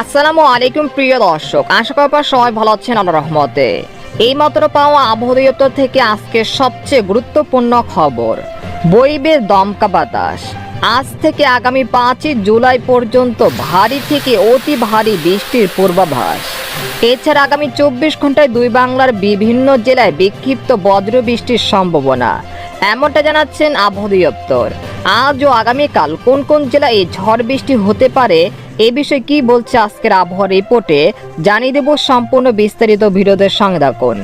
আসসালামু আলাইকুম প্রিয় দর্শক, আশা করি সবাই ভালো আছেন আল্লাহ রহমতে। এইমাত্র পাওয়া আবহাওয়া থেকে আজকে সবচেয়ে গুরুত্বপূর্ণ খবর বইবে দমকা বাতাস। আজ থেকে আগামী পাঁচই জুলাই পর্যন্ত ভারী থেকে অতি ভারী বৃষ্টির পূর্বাভাস। এছাড়া আগামী চব্বিশ ঘন্টায় দুই বাংলার বিভিন্ন জেলায় বিক্ষিপ্ত বজ্র বৃষ্টির সম্ভাবনা, এমনটা জানাচ্ছেন আবহাওয়া দপ্তর। আজ ও আগামীকাল কোন কোন জেলায় ঝড় বৃষ্টি হতে পারে এ বিষয়ে কি বলছে আজকের আবহাওয়া রিপোর্টে, জানিয়ে দেব সম্পূর্ণ বিস্তারিত ভিডিওদের সঙ্গে থাকুন।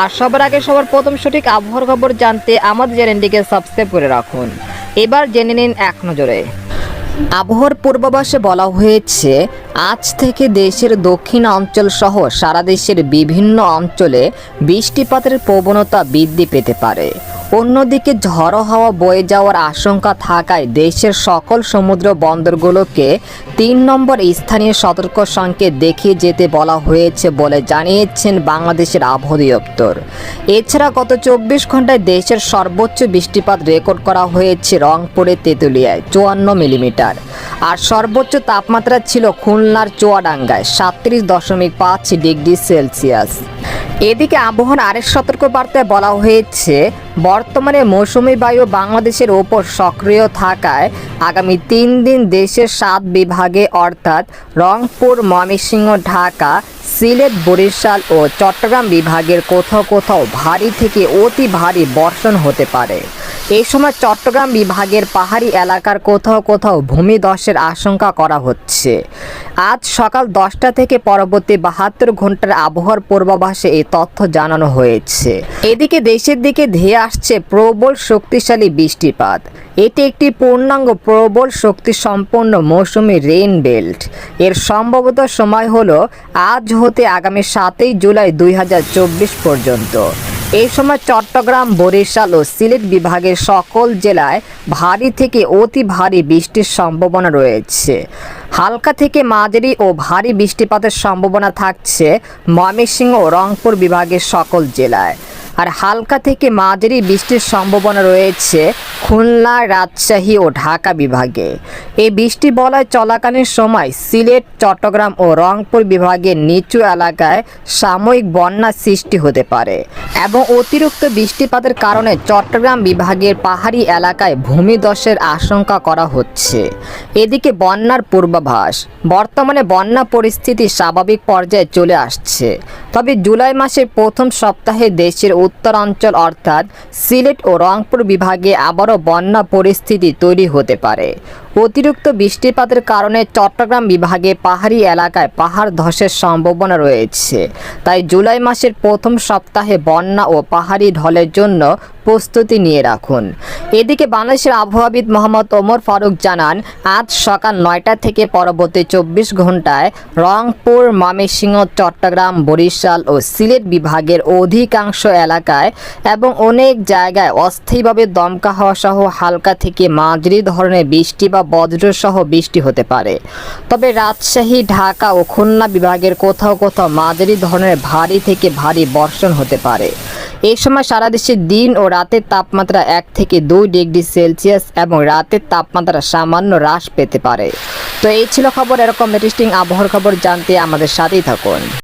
আর সবার আগে সবার প্রথম সঠিক আবহাওয়ার খবর জানতে আমাদের চ্যানেলটিকে সাবস্ক্রাইব করে রাখুন। এবার জেনে নিন এক নজরে। আবহাওয়ার পূর্বাভাসে বলা হয়েছে, আজ থেকে দেশের দক্ষিণ অঞ্চল সহ সারা দেশের বিভিন্ন অঞ্চলে বৃষ্টিপাতের প্রবণতা বৃদ্ধি পেতে পারে। অন্যদিকে ঝড়ো হাওয়া বয়ে যাওয়ার আশঙ্কা থাকায় দেশের সকল সমুদ্র বন্দরগুলোকে তিন নম্বর স্থানীয় সতর্ক সংকেত দেখিয়ে যেতে বলা হয়েছে বলে জানিয়েছেন বাংলাদেশের আবহাওয়া দপ্তর। এছাড়া গত চব্বিশ ঘন্টায় দেশের সর্বোচ্চ বৃষ্টিপাত রেকর্ড করা হয়েছে রংপুরে তেঁতুলিয়ায়, চুয়ান্ন মিলিমিটার। আর সর্বোচ্চ তাপমাত্রা ছিল খুলনার চুয়াডাঙ্গায় সাতত্রিশ দশমিক পাঁচ ডিগ্রি সেলসিয়াস। এদিকে আবহাওয়ার আরেক সতর্ক বার্তায় বলা হয়েছে, বর্তমানে মৌসুমি বায়ু বাংলাদেশের ওপর সক্রিয় থাকায় আগামী তিন দিন দেশের সাত বিভাগে, অর্থাৎ রংপুর, ময়মনসিংহ, ঢাকা, সিলেট, বরিশাল ও চট্টগ্রাম বিভাগের কোথাও কোথাও ভারী থেকে অতি ভারী বর্ষণ হতে পারে। এই সময় চট্টগ্রাম বিভাগের পাহাড়ি এলাকার কোথাও কোথাও ভূমিধসের আশঙ্কা করা হচ্ছে। আজ সকাল দশটা থেকে পরবর্তী বাহাত্তর ঘণ্টার আবহাওয়ার পূর্বাভাসে এই তথ্য জানানো হয়েছে। এদিকে দেশের দিকে ধেয়ে আসছে প্রবল শক্তিশালী বৃষ্টিপাত। এটি একটি পূর্ণাঙ্গ প্রবল শক্তি সম্পন্ন মৌসুমি রেইন বেল্ট। এর সম্ভবত সময় হলো আজ হতে আগামী সাতই জুলাই দুই হাজার চব্বিশ পর্যন্ত। এই সময় চট্টগ্রাম, বরিশাল ও সিলেট বিভাগের সকল জেলায় ভারী থেকে অতি ভারী বৃষ্টির সম্ভাবনা রয়েছে। হালকা থেকে মাঝারি ও ভারী বৃষ্টিপাতের সম্ভাবনা থাকছে ময়মনসিংহ ও রংপুর বিভাগের সকল জেলায়। আর হালকা থেকে মাঝারি বৃষ্টির সম্ভাবনা রয়েছে খুলনা, রাজশাহী ও ঢাকা বিভাগে। এই বৃষ্টি বলয় চলাকালীন সময় সিলেট, চট্টগ্রাম ও রংপুর বিভাগের নিচু এলাকায় সাময়িক বন্যা সৃষ্টি হতে পারে এবং অতিরিক্ত বৃষ্টিপাতের কারণে চট্টগ্রাম বিভাগের পাহাড়ি এলাকায় ভূমিধসের আশঙ্কা করা হচ্ছে। এদিকে বন্যার পূর্বাভাস, বর্তমানে বন্যা পরিস্থিতি স্বাভাবিক পর্যায়ে চলে আসছে। তবে জুলাই মাসের প্রথম সপ্তাহে দেশের উত্তরাঞ্চল অর্থাৎ সিলেট ও রংপুর বিভাগে আবারও বন্যা পরিস্থিতি তৈরি হতে পারে। অতিরিক্ত বৃষ্টিপাতের কারণে চট্টগ্রাম বিভাগে পাহাড়ি এলাকায় পাহাড় ধসের সম্ভাবনা রয়েছে। তাই জুলাই মাসের প্রথম সপ্তাহে বন্যা ও পাহাড়ি ঢলের জন্য প্রস্তুতি নিয়ে রাখুন। এদিকে বাংলাদেশের আবহাওয়াবিদ মোহাম্মদ ওমর ফারুক জানান, আজ সকাল নয়টা থেকে পরবর্তী চব্বিশ ঘন্টায় রংপুর, ময়মনসিংহ, চট্টগ্রাম, বরিশাল ও সিলেট বিভাগের অধিকাংশ এলাকায় এবং অনেক জায়গায় অস্থায়ীভাবে দমকা হওয়া সহ হালকা থেকে মাঝারি ধরনের বৃষ্টি বা বজ্রসহ বৃষ্টি হতে পারে। তবে রাজশাহী, ঢাকা ও খুলনা বিভাগের কোথাও কোথাও মাঝারি ধরনের ভারী থেকে ভারী বর্ষণ হতে পারে। এই সময় সারা দেশে দিন ও রাতের তাপমাত্রা এক থেকে দুই ডিগ্রি সেলসিয়াস এবং রাতের তাপমাত্রা সামান্য হ্রাস পেতে পারে। তো এই ছিল খবর, এরকম ইন্টারেস্টিং আবহাওয়ার খবর জানতে আমাদের সাথেই থাকুন।